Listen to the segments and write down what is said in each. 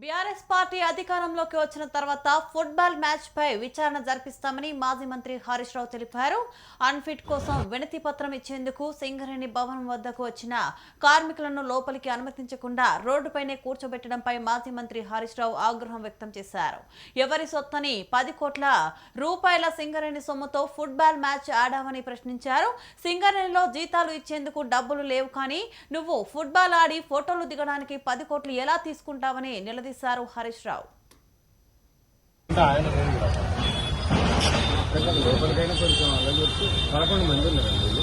BRS party అధికారంలోకి వచ్చిన తర్వాత ఫుట్బాల్ మ్యాచ్ పై విచారణ జరిపిస్తామని మాజీ మంత్రి హరీష్ రావు తెలిపారు. అన్ఫిట్ కోసం వినతి పత్రం ఇచ్చేందుకు సింగరేణి భవనం వద్దకు వచ్చిన కార్మికులను లోపలికి అనుమతించకుండా రోడ్డుపైనే కూర్చోబెట్టడంపై మాజీ మంత్రి హరీష్ రావు ఆగ్రహం వ్యక్తం చేశారు. ఎవరి సొత్తని పది కోట్ల రూపాయల సింగరేణి సొమ్ముతో ఫుట్బాల్ మ్యాచ్ ఆడామని ప్రశ్నించారు. సింగరేణిలో జీతాలు ఇచ్చేందుకు డబ్బులు లేవు కానీ నువ్వు ఫుట్బాల్ ఆడి ఫోటోలు దిగడానికి పది కోట్లు ఎలా తీసుకుంటావని నిలదీశారు హరీష్ రావు. లోపలికైనా కొంచెం అలా చెప్పి పదకొండు మంది ఉన్నారు వీళ్ళు.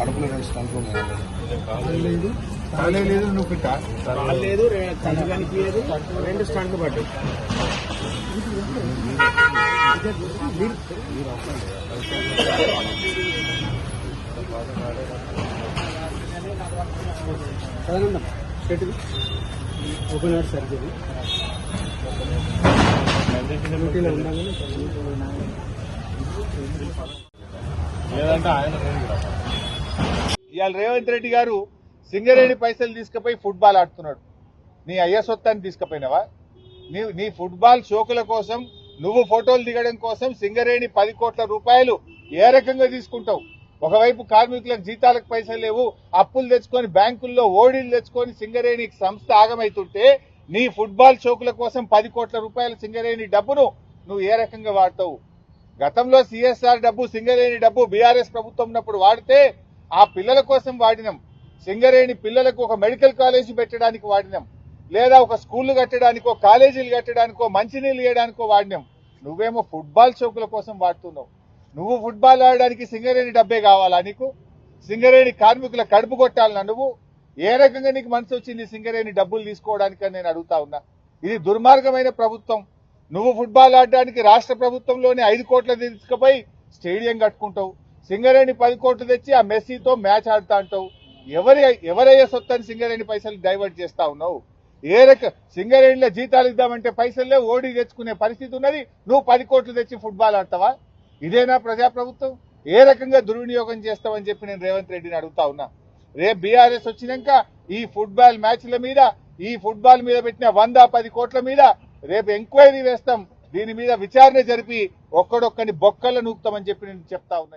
కడుపులో కనుక్కోమని కాలే లేదు నువ్వు పెట్టా లేదు కనుగనికి లేదు రెండు స్టంట్లు పట్టు ఓపెన్ హార్ట్ సర్జరీ. లేదంటే ఆయన ఇవాళ రేవంత్ రెడ్డి గారు సింగరేణి పైసలు తీసుకుపోయి ఫుట్బాల్ ఆడుతున్నాడు. నీ అయ్య సొత్తాన్ని తీసుకుపోయినావా? నీ నీ ఫుట్బాల్ షోకుల కోసం నువ్వు ఫోటోలు దిగడం కోసం సింగరేణి పది కోట్ల రూపాయలు ఏ రకంగా తీసుకుంటావు? ఒకవైపు కార్మికులకు జీతాలకు పైసలు లేవు అప్పులు తెచ్చుకొని బ్యాంకుల్లో ఓడీలు తెచ్చుకొని సింగరేణి సంస్థ ఆగమైతుంటే నీ ఫుట్బాల్ షోకుల కోసం పది కోట్ల రూపాయల సింగరేణి డబ్బును నువ్వు ఏ రకంగా వాడతావు? గతంలో సిఎస్ఆర్ డబ్బు సింగరేణి డబ్బు బీఆర్ఎస్ ప్రభుత్వం ఉన్నప్పుడు వాడితే ఆ పిల్లల కోసం వాడినాం. సింగరేణి పిల్లలకు ఒక మెడికల్ కాలేజీ పెట్టడానికి వాడినాం. లేదా ఒక స్కూల్ కట్టడానికో కాలేజీలు కట్టడానికో మంచినీళ్ళు వేయడానికో వాడినాం. నువ్వేమో ఫుట్బాల్ చౌకుల కోసం వాడుతున్నావు. నువ్వు ఫుట్బాల్ ఆడడానికి సింగరేణి డబ్బే కావాలా నీకు? సింగరేణి కార్మికుల కడుపు కొట్టాలన్నా నువ్వు? ఏ రకంగా నీకు మనసు వచ్చింది సింగరేణి డబ్బులు తీసుకోవడానికి నేను అడుగుతా ఉన్నా? ఇది దుర్మార్గమైన ప్రభుత్వం. నువ్వు ఫుట్బాల్ ఆడడానికి రాష్ట్ర ప్రభుత్వంలోనే ఐదు కోట్ల తీసుకుపోయి స్టేడియం కట్టుకుంటావు. సింగరేణి పది కోట్లు తెచ్చి ఆ మెస్సీతో మ్యాచ్ ఆడుతా అంటావు. ఎవరి ఎవరయ్యే సొత్తని సింగరేణి పైసలు డైవర్ట్ చేస్తా ఉన్నావు? ఏ రక సింగరేణిలో జీతాలు ఇద్దామంటే పైసల్లే ఓడి తెచ్చుకునే పరిస్థితి ఉన్నది. నువ్వు పది కోట్లు తెచ్చి ఫుట్బాల్ ఆడతావా? ఇదేనా ప్రజాప్రభుత్వం? ఏ రకంగా దుర్వినియోగం చేస్తావని చెప్పి నేను రేవంత్ రెడ్డిని అడుగుతా ఉన్నా. రేపు బీఆర్ఎస్ వచ్చినాక ఈ ఫుట్బాల్ మ్యాచ్ల మీద ఈ ఫుట్బాల్ మీద పెట్టిన వంద పది కోట్ల మీద రేపు ఎంక్వైరీ వేస్తాం. దీని మీద విచారణ జరిపి ఒక్కడొక్కని బొక్కల నూపుతామని చెప్పి నేను చెప్తా ఉన్నా